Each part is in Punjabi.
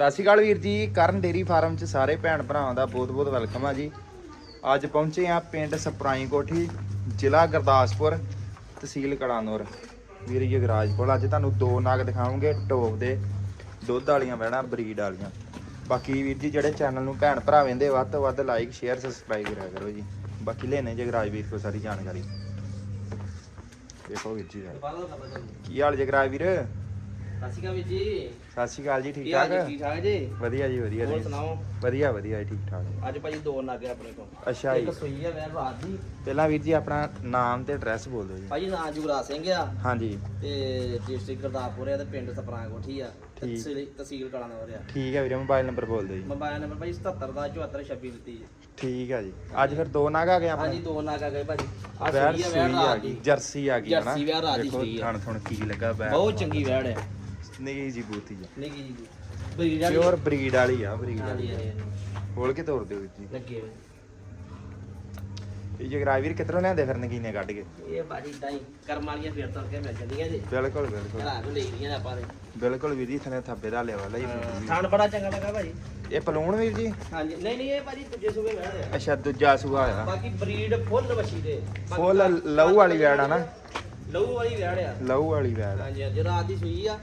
ਸਤਿ ਸ਼੍ਰੀ ਅਕਾਲ ਵੀਰ ਜੀ ਕਰਨ ਡੇਰੀ ਫਾਰਮ 'ਚ ਸਾਰੇ ਭੈਣ ਭਰਾਵਾਂ ਦਾ ਬਹੁਤ-ਬਹੁਤ ਵੈਲਕਮ ਆ ਜੀ। ਅੱਜ ਪਹੁੰਚੇ ਆ ਪਿੰਡ ਸਪਰਾਈ ਕੋਠੀ ਜ਼ਿਲ੍ਹਾ ਗੁਰਦਾਸਪੁਰ ਤਹਿਸੀਲ ਕਲਾਨੌਰ ਵੀਰ ਯੁਗਰਾਜ ਕੋਲ ਅੱਜ ਤੁਹਾਨੂੰ ਦੋ ਨਾਗ ਦਿਖਾਵਾਂਗੇ ਟੋਪ ਦੇ ਦੁੱਧ ਵਾਲੀਆਂ ਵਹਿਣਾ ਬਰੀਡ ਵਾਲੀਆਂ। ਬਾਕੀ ਵੀਰ ਜੀ ਜਿਹੜੇ ਚੈਨਲ ਨੂੰ ਭੈਣ ਭਰਾ ਵੇਂਦੇ ਵੱਧ ਤੋਂ ਵੱਧ ਲਾਈਕ ਸ਼ੇਅਰ ਸਬਸਕ੍ਰਾਈਬ ਕਰਿਆ ਕਰੋ ਜੀ। ਬਾਕੀ ਲੈਣੇ ਜਗਰਾਜ ਵੀਰ ਕੋਲ ਸਾਰੀ ਜਾਣਕਾਰੀ। ਦੇਖੋ ਵੀਰ ਜੀ ਕੀ ਹਾਲ ਜਗਰਾਜ ਵੀਰ? ਸਤਿ ਸ਼੍ਰੀ ਅਕਾਲ ਵੀਰ ਜੀ। ਸਤਿ ਸ਼੍ਰੀ ਅਕਾਲ ਜੀ ਠੀਕ ਕੀ ਹਾਲ ਠਾਕ ਜੀ ਠੀਕ? ਠਾਕ ਜੀ? ਵਧੀਆ ਜੀ ਵਧੀਆ ਹੋਰ ਸੁਣਾਓ? ਵਧੀਆ ਵਧੀਆ ਜੀ, ਠੀਕ ਠਾਕ। ਅੱਜ ਭਾਜੀ ਦੋ ਨਾਗੇ ਆਪਣੇ ਕੋਲ। ਅੱਛਾ ਜੀ। ਇੱਕ ਸੂਈ ਆ ਵੈਰ ਰਾਤ ਦੀ। ਪਹਿਲਾਂ ਵੀਰ ਜੀ ਆਪਣਾ ਨਾਮ ਤੇ ਐਡਰੈਸ ਬੋਲ ਦਿਓ ਜੀ। ਭਾਜੀ ਨਾਂ ਜੁਗਰਾ ਸਿੰਘ ਆ। ਹਾਂਜੀ। ਤੇ ਡਿਸਟ੍ਰਿਕਟ ਗੁਰਦਾਸਪੁਰ ਆ ਤੇ ਪਿੰਡ ਸਪਰਾਂ ਕੋਠੀ ਆ। ਠੀਕ। ਤਹਿਸੀਲ ਤਹਿਸੀਲ ਕਲਾਨੌਰ ਆ। ਠੀਕ ਹੈ ਵੀਰੇ ਮੋਬਾਈਲ ਨੰਬਰ ਬੋਲ ਦਿਓ ਜੀ। ਮੋਬਾਈਲ ਨੰਬਰ ਭਾਜੀ 77 ਦਾ 74 26 ਦਿੱਤੀ ਜੀ। ਠੀਕ ਹੈ ਜੀ। ਅੱਜ ਫਿਰ ਦੋ ਨਾਗ ਆ ਗਏ ਹਾਂਜੀ ਆਪਣੇ ਦੋ ਨਾਗਾ ਗਏ ਭਾਜੀ। ਆ ਵੈੜ ਸੂਈ ਆ ਰਾਤ ਗਈ ਦੀ ਜਰਸੀ ਆ ਗਈ ਜਰਸੀ ਵੈੜ ਰਾਤ ਦੀ ਦੇਖੋ ਸੂਈ ਆ। ਥਣ ਥਣ ਕੀ ਲੱਗਾ ਬੈੜ ਬਹੁਤ ਚੰਗੀ ਵੈੜ ਆ। ਨਿੱਕੀ ਜੀ ਬੂਤੀ ਜੀ ਨਿੱਕੀ ਜੀ ਬਰੀਡ ਵਾਲੀ? ਪਿਓਰ ਬਰੀਡ ਵਾਲੀ ਆ ਬਰੀਡ ਵਾਲੀ। ਖੋਲ ਕੇ ਤੋੜ ਦਿਓ ਜੀ। ਲੱਗੇ ਇਹ ਜਗਰਾਜ ਵੀਰ ਕਿੱਧਰੋਂ ਲਿਆਂਦੇ ਫਿਰ ਨਗੀਨੇ ਕੱਢ ਕੇ? ਇਹ ਭਾਜੀ ਤਾਂ ਹੀ ਕਰਮ ਵਾਲੀਆਂ ਫਿਰ ਤੁਰ ਕੇ ਮਿਲ ਜਾਂਦੀਆਂ ਜੀ। ਬਿਲਕੁਲ ਬਿਲਕੁਲ। ਘਰਾਂ ਨੂੰ ਲੈ ਗਈਆਂ ਆਪਾਂ ਦੇ। ਬਿਲਕੁਲ ਵੀਰ ਜੀ ਥਨੇ ਥੱਬੇ ਦਾ ਲਿਆ ਵਾਲਾ ਹੀ। ਥਣ ਬੜਾ ਚੰਗਾ ਲੱਗਾ ਭਾਜੀ। ਇਹ ਪਲੂਣ ਵੀਰ ਜੀ? ਹਾਂਜੀ ਨਹੀਂ ਨਹੀਂ ਇਹ ਭਾਜੀ ਦੂਜੇ ਸੂਬੇ ਵਹਿ ਰਿਹਾ ਅੱਛਾ ਦੂਜਾ ਸੂਆ ਆ ਬਾਕੀ ਬਰੀਡ ਫੁੱਲ ਵਛੀ ਦੇ। ਫੁੱਲ ਲਹੂ ਵਾਲੀ ਵੈੜ ਆ ਨਾ? ਲਹੂ ਵਾਲੀ ਵੈੜ ਆ। ਲਹੂ ਵਾਲੀ ਵੈੜ ਹਾਂਜੀ ਹਾਂਜੀ ਰਾਤ ਦੀ ਸੂਈ ਆ।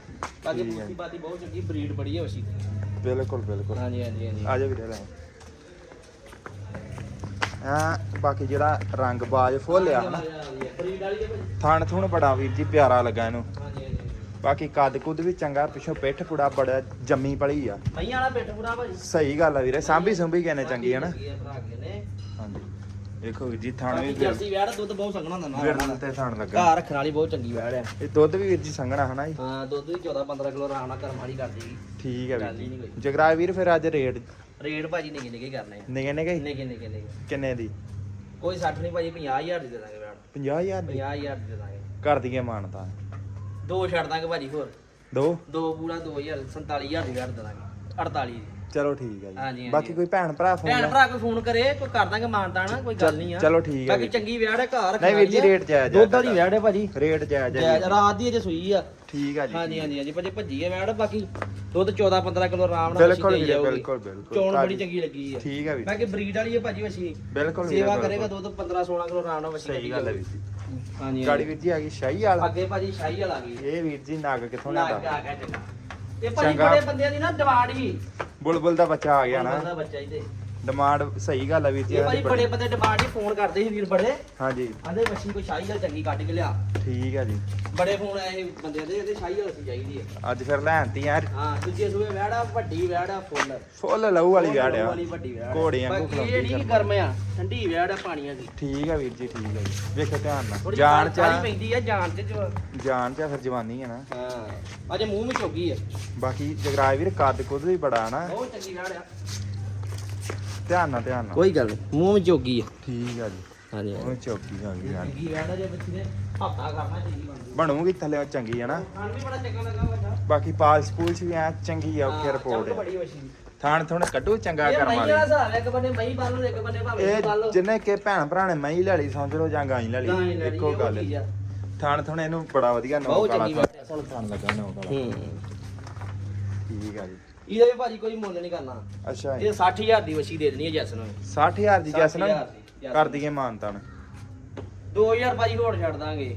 ਬਾਕੀ ਠੀਕ ਹੈ। ਬੂਤੀ ਬਾਤੀ ਬਹੁਤ ਚੰਗੀ ਬਰੀਡ ਬੜੀ ਹੈ ਵਛੀ ਦੀ ਬਿਲਕੁਲ ਬਿਲਕੁਲ। ਹਾਂਜੀ ਹਾਂਜੀ ਹਾਂਜੀ। ਆ ਜਾ ਵੀਰੇ ਲੈ ਆ ਬਾਕੀ ਜਿਹੜਾ ਰੰਗ ਬਾਜ ਫੁੱਲ ਆ ਹਨਾ ਬਰੀਡ ਵਾਲੀ ਹੈ ਭਾਜੀ। ਥਣ ਥੁਣ ਬੜਾ ਵੀਰ ਜੀ ਪਿਆਰਾ ਲੱਗਾ ਇਹਨੂੰ। ਹਾਂਜੀ ਹਾਂਜੀ ਬਾਕੀ ਕੱਦ ਕੁੱਦ ਵੀ ਚੰਗਾ ਪਿੱਛੋਂ ਪਿੱਠ ਪੁੜਾ ਬੜਾ ਜੰਮੀ ਪਲੀ ਆ। ਮਈਆਂ ਵਾਲਾ ਬੈਠ ਪੂਰਾ ਭਾਜੀ। ਸਹੀ ਗੱਲ ਆ ਵੀਰੇ ਸਾਂਭੀ ਸੁੰਭੀ ਕਹਿੰਦੇ ਚੰਗੀ ਹੈ ਭਰਾ ਨੇ ਹਾਂਜੀ। ਦੇਖੋ ਜੀ ਥਣ ਵੀ ਜਰਸੀ ਵੈੜ ਦੁੱਧ ਬਹੁਤ ਸੰਘਣਾ ਹੁੰਦਾ ਨਾ। ਵਿਰਲ ਤੇ ਥਣ ਲੱਗਾ। ਘਰ ਰੱਖਣ ਵਾਲੀ ਬਹੁਤ ਚੰਗੀ ਵੈੜ ਆ ਇਹ ਦੁੱਧ ਵੀ ਵੀਰ ਜੀ ਸੰਘਣਾ ਹਨਾ ਜੀ? ਹਾਂ ਦੁੱਧ ਵੀ 14 15 ਕਿਲੋ ਆਰਾਮ ਨਾਲ ਕਰਮ ਵਾਲੀ ਕਰ ਦੇਗੀ ਠੀਕ ਹੈ ਗੱਲ ਵੀਰ ਹੀ ਨਹੀਂ ਜੀ ਕੋਈ। ਜਗਰਾਜ ਵੀਰ ਫਿਰ ਅੱਜ ਰੇਟ? ਰੇਟ ਭਾਜੀ ਨਿੱਕੇ ਨਿੱਕੇ ਕਰਨੇ ਆ। ਨਿਗੇ ਨਿੱਕੇ ਨਿੱਕੇ ਨਿੱਕੇ ਕਿੰਨੇ ਦੀ? ਕੋਈ 60 ਨਹੀਂ ਭਾਜੀ 50000 ਦੀ ਦੇ ਦਾਂਗੇ ਵੈੜ 50000 ਦੀ? 50000 ਦੀ ਦੇ ਦਾਂਗੇ। ਕਰ ਦਈਏ ਮਾਨਤਾ। ਦੋ ਛੱਡ ਦਾਂਗੇ ਭਾਜੀ ਹੋਰ। ਦੋ? ਦੋ ਪੂਰਾ 2000 47000 ਦੀ ਵੈੜ ਦੇ ਦਾਂਗੇ। 48 ਦੀ। ਚਲੋ ਠੀਕ ਹੈ ਹਾਂਜੀ, ਹਾਂਜੀ। ਜੀ ਬਾਕੀ ਕੋਈ ਭੈਣ ਭਰਾ ਫੋਨ ਭੈਣ ਭਰਾ ਕੋਈ ਫੋਨ ਕਰੇ ਕੋਈ ਕਰ ਦਾਂਗੇ ਮਾਨਤਾਣਾ ਕੋਈ ਗੱਲ ਨਹੀਂ ਆ। ਚਲੋ ਠੀਕ ਹੈ ਬਾਕੀ ਵੀਰ। ਚੰਗੀ ਵੈੜ ਹੈ ਘਰ ਨਹੀਂ ਵੀਰ ਜੀ, ਰੇਟ ਜਾਇਜ਼ ਆ ਦੁੱਧ ਵਾਲੀ ਵੈੜ ਹੈ ਭਾਜੀ। ਰੇਟ ਜਾਇਜ਼ ਹੈ ਜਾਇਜ਼ ਜੀ। ਰਾਤ ਦੀ ਅਜੇ ਸੂਈ ਆ। ਠੀਕ ਆ ਜੀ ਹਾਂਜੀ ਹਾਂਜੀ ਹਾਂਜੀ ਭਾਜੀ ਭੱਜੀ ਹੈ ਵੈੜ ਬਾਕੀ ਦੁੱਧ 14 15 ਕਿਲੋ ਆਰਾਮ ਨਾਲ ਬਿਲਕੁਲ ਵੀਰੇ। ਬਿਲਕੁਲ, ਬਿਲਕੁਲ। ਚੋਣ ਬੜੀ। ਚੰਗੀ ਲੱਗੀ ਹੈ ਠੀਕ ਆ ਵੀਰ ਬਾਕੀ ਬਰੀਡ ਵਾਲੀ ਹੈ ਭਾਜੀ ਵਛੀ ਬਿਲਕੁਲ ਵੀਰੇ, ਸੇਵਾ ਬਿਲਕੁਲ। ਕਰੇਗਾ ਦੁੱਧ 15 16 ਕਿਲੋ ਆਰਾਮ ਨਾਲ ਵਛੀ ਸਹੀ ਗੱਲ ਹੈ ਵੀਰ ਜੀ। ਹਾਂਜੀ ਗਾੜੀ ਵੀਰ ਜੀ ਆ ਗਈ ਸ਼ਾਹੀ ਵਾਲਾ। ਅੱਗੇ ਭਾਜੀ ਸ਼ਾਹੀ ਵਾਲਾ ਗਈ। ਇਹ ਵੀਰ ਜੀ ਨਗ ਕਿੱਥੋਂ ਲਿਆਂਦਾ? ਆ ਇਹ ਭਾਜੀ ਚੰਗਾ। ਬੜੇ ਬੰਦਿਆਂ ਦੀ ਨਾ ਹੀ ਬੁਲਬੁਲ ਦਾ ਬੱਚਾ ਆ ਗਿਆ ਬੰਦਾ ਨਾ ਬੱਚਾ ਇਹਦੇ ਡਿਮਾਂਡ ਸਹੀ ਗੱਲ ਆ ਵੀਰ ਜੀ ਇਹ ਬੜੇ ਬੰਦੇ ਡਿਮਾਂਡ ਹੀ ਫੋਨ ਕਰਦੇ ਸੀ ਵੀਰ ਬੜੇ। ਹਾਂਜੀ। ਆਂਦੇ ਮੱਛੀ ਕੋਈ ਸ਼ਾਹੀ ਵਾਲ ਚੰਗੀ ਕੱਢ ਕੇ ਲਿਆ। ਠੀਕ ਆ ਜੀ। ਬੜੇ ਫੋਨ ਆਏ ਸੀ ਬੰਦਿਆਂ ਦੇ ਇਹਦੇ ਸ਼ਾਹੀ ਵਾਲ ਸੀ ਚਾਹੀਦੀ ਹੈ ਅੱਜ ਫਿਰ ਲੈਣਤੀ ਯਾਰ। ਹਾਂ ਦੂਜੇ ਸੂਏ ਵੈੜਾ ਵੱਡੀ ਵੈੜਾ ਫੁੱਲ। ਫੁੱਲ ਲਹੂ ਵਾਲੀ ਵਿਆੜ ਆ। ਵਾਲੀ ਵੱਡੀ ਵੈੜ ਵਾਂਗੂ ਬਾਕੀ ਇਹ ਨਹੀਂ ਗਰਮ ਆ ਠੰਡੀ ਵੈੜ ਆ ਪਾਣੀਆਂ ਦੀ। ਠੀਕ ਆ ਵੀਰ ਜੀ ਠੀਕ ਆ ਜੀ। ਵੇਖੋ ਧਿਆਨ ਨਾਲ। ਥੋੜੀ ਜਾਨ ਚ ਪੈਂਦੀ ਆ ਜਾਨ ਚ ਜੋ- ਜਾਨ ਚ ਫਿਰ ਜਵਾਨੀ ਹੈ ਨਾ। ਹਾਂ ਅਜੇ ਮੂੰਹ ਵਿੱਚ ਚੋਗੀ ਹੈ ਬਾਕੀ ਜਗਰਾਜ ਵੀਰ ਕੱਦ ਕੁੱਦ ਵੀ ਬੜਾ ਨਾ। ਬਹੁਤ ਚੰਗੀ ਵੈੜ ਆ। ਧਿਆਨ ਨਾਲ ਧਿਆਨ ਨਾਲ। ਕੋਈ ਗੱਲ ਨਹੀਂ ਮੂੰਹ ਵਿੱਚ ਚੋਗੀ ਹੈ ਠੀਕ ਆ ਜੀ। ਹਾਂਜੀ ਉਹ ਚੌਕੀ ਆ ਗਈ ਯਾਰ ਵੈੜ ਆ ਜੇ ਬੱਚੀ ਨੇ ਹਫਤਾ ਕਰਨਾ ਚੰਗੀ ਬਣਦੀ ਬਣੂਗੀ ਥੱਲੇ ਚੰਗੀ ਹੈ ਨਾ। ਖਾਣ ਵੀ ਬੜਾ ਚੰਗਾ ਲੱਗਾ ਵੱਡਾ ਬਾਕੀ ਪਾਸ ਪੂਲ ਚ ਵੀ ਐ ਚੰਗੀ ਆ ਓਕੇ ਹਾਂ, ਰਿਪੋਰਟ ਆ। ਬੜੀ ਥਾਣ ਥੁਣ ਕੱਢੋ ਚੰਗਾ ਇਹ ਕਰਮ ਮਈਆਂ ਵਾਲੀ। ਦਾ ਹਿਸਾਬ ਹੈ ਇੱਕ ਬੰਨੇ ਮਈ ਪਾ ਲਓ ਇੱਕ ਬੰਨੇ ਭਾਵੇਂ ਪਾ ਲਓ। ਇਹ ਜਿੰਨੇ ਕੇ ਭੈਣ ਭਰਾ ਨੇ ਮਹੀਂ ਲੈ ਲਈ ਸਮਝ ਲਓ ਜਾਂ ਗਾਂ ਲੈ ਹੀ ਲਈ ਇੱਕੋ ਗੱਲ ਚੀਜ਼ ਆ। ਥਾਣ ਥੁਣ ਇਹਨੂੰ ਬੜਾ ਵਧੀਆ ਨੌ ਬਹੁਤ ਕਾਲਾ ਚੰਗੀ ਬਾਤ ਹੈ। ਅਸਲ ਥਾਣ ਲੱਗਾ ਨੌ ਕਾਲਾ ਹੂੰ। ਠੀਕ ਆ ਜੀ। ਇਹਦਾ ਵੀ ਭਾਜੀ ਕੋਈ ਮੁੱਲ ਨਹੀਂ ਕਰਨਾ। ਅੱਛਾ ਇਹ 60000 ਦੀ ਵਸ਼ੀ ਦੇ ਦੇਣੀ ਹੈ ਜੈਸ ਨੂੰ। 60000 ਦੀ ਜੈਸ ਨਾ 60,000 ਦੀ, ਜੈਸ ਕਰ ਨੂੰ। ਦਈਏ ਮਾਨਤਾਨ। 2000 ਭਾਜੀ ਹੋਰ ਛੱਡ ਦਾਂਗੇ।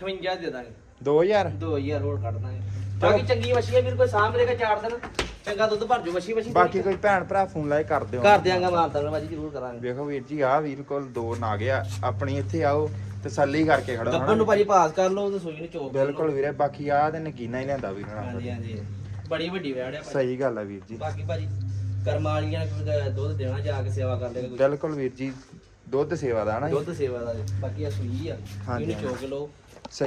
58 ਦੇ ਦਾਂਗੇ। 2000 2000 ਹੋਰ ਕੱਢ ਦਾਂਗੇ। ਬਾਕੀ ਚੰਗੀ ਵਸ਼ੀ ਹੈ ਵੀਰ ਕੋਈ ਸਾਂਭ ਲੇਗਾ ਚਾਰ ਦਿਨ। ਚੰਗਾ ਦੁੱਧ ਭਰ ਜੋ ਵਸ਼ੀ ਵਸ਼ੀ ਬਾਕੀ ਕੋਈ ਭੈਣ ਭਰਾ ਫੋਨ ਲਾਏ ਕਰ ਦਿਓ। ਕਰ ਦਿਆਂਗਾ ਮਾਨਤਾ ਭਾਜੀ ਜ਼ਰੂਰ ਕਰਾਂਗੇ। ਵੇਖੋ ਵੀਰ ਜੀ ਆ ਵੀਰ ਕੋਲ ਦੋ ਨਾਗ ਆ ਆਪਣੀ ਇੱਥੇ ਆਓ ਤਸੱਲੀ ਕਰਕੇ ਖੜੋ। ਗੱਪਨ ਨੂੰ ਭਾਜੀ ਪਾਸ ਕਰ ਲਓ ਤੇ ਸੂਈ ਨੂੰ ਚੋਕ। ਬਿਲਕੁਲ ਵੀਰੇ ਬਾਕੀ ਆ ਤੇ ਨਕੀਨਾ ਹੀ ਲੈਂਦਾ ਵੀਰ ਨਾਲ ਹਾਂਜੀ ਹਾਂਜੀ। ਬੜੀ ਵੱਡੀ ਵੈੜ ਹੈ ਭਾਜੀ ਸਹੀ ਗੱਲ ਆ ਵੀਰ ਜੀ ਬਾਕੀ ਭਾਜੀ ਕਰਮਾਂ ਵਾਲੀਆਂ ਨੂੰ ਦੁੱਧ ਦੇਣਾ ਜਾ ਕੇ ਸੇਵਾ ਕਰ ਲੇਗਾ ਕੋਈ ਬਿਲਕੁਲ ਵੀਰ ਜੀ ਦੁੱਧ ਸੇਵਾ ਦਾ ਨਾ ਜੀ। ਦੁੱਧ ਸੇਵਾ ਦਾ ਜੀ। ਬਾਕੀ ਆ ਸੂਈ ਆ ਹਾਂਜੀ, ਇਹਨੂੰ ਚੋਕ ਲਓ